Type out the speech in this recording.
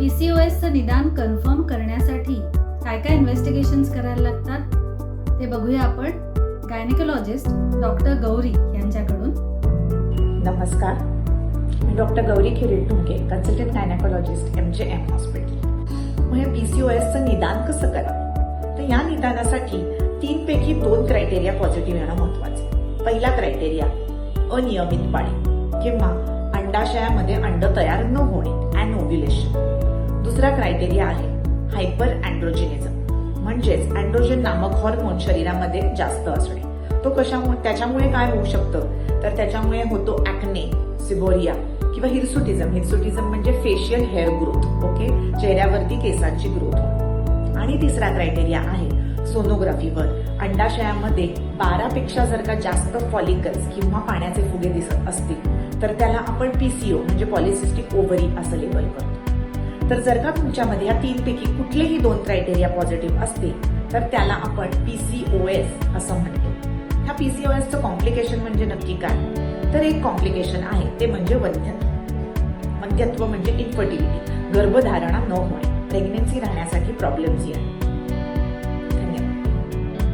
पीसीओएसचं निदान कन्फर्म करण्यासाठी काय काय इन्व्हेस्टिगेशन्स करायला लागतात ते बघूया आपण. गायनेकोलॉजिस्ट डॉक्टर गौरी यांच्याकडून. नमस्कार. मी doctor Gauri Khirit Dhunke consultant gynaecologist M J M hospital मग या पी सी ओ एसचं निदान कसं करावं? तर या निदानासाठी तीनपैकी दोन क्रायटेरिया पॉझिटिव्ह येणं महत्वाचं. पहिला क्रायटेरिया अनियमित पाळी किंवा अंडाशयामध्ये अंड तयार न होणे अॅनओव्ह्युलेशन दुसरा क्रायटेरिया आहे हायपर अँड्रोजिनिझम म्हणजेच अँड्रोजन नामक हॉर्मोन शरीरामध्ये जास्त असणे. तो कशामुळे त्याच्यामुळे काय होऊ शकतं? तर त्याच्यामुळे होतो ऍक्ने सिबोरिया किंवा हिरसुटिझम हिरसुटिझम म्हणजे फेशियल हेअर ग्रोथ ओके चेहऱ्यावरती केसांची ग्रोथ आणि तिसरा क्रायटेरिया आहे सोनोग्राफीवर अंडाशयामध्ये बारापेक्षा जर का जास्त फॉलिकल्स किंवा पाण्याचे फुगे दिसत असतील तर त्याला आपण पीसीओ म्हणजे पॉलिसिस्टिक ओव्हरी असं लेबल करतो. तर जर का तुमच्यामध्ये या तीनपैकी कुठलेही दोन क्रायटेरिया पॉझिटिव्ह असतील तर त्याला आपण पीसीओएस असं म्हणतो. ह्या पीसीओएसचं कॉम्प्लिकेशन म्हणजे नक्की काय? तर एक कॉम्प्लिकेशन आहे ते म्हणजे वंध्यत्व वंध्यत्व म्हणजे इन्फर्टिलिटी गर्भधारणा न होणे. प्रेग्नेन्सी राहण्यासाठी प्रॉब्लेम्स येणे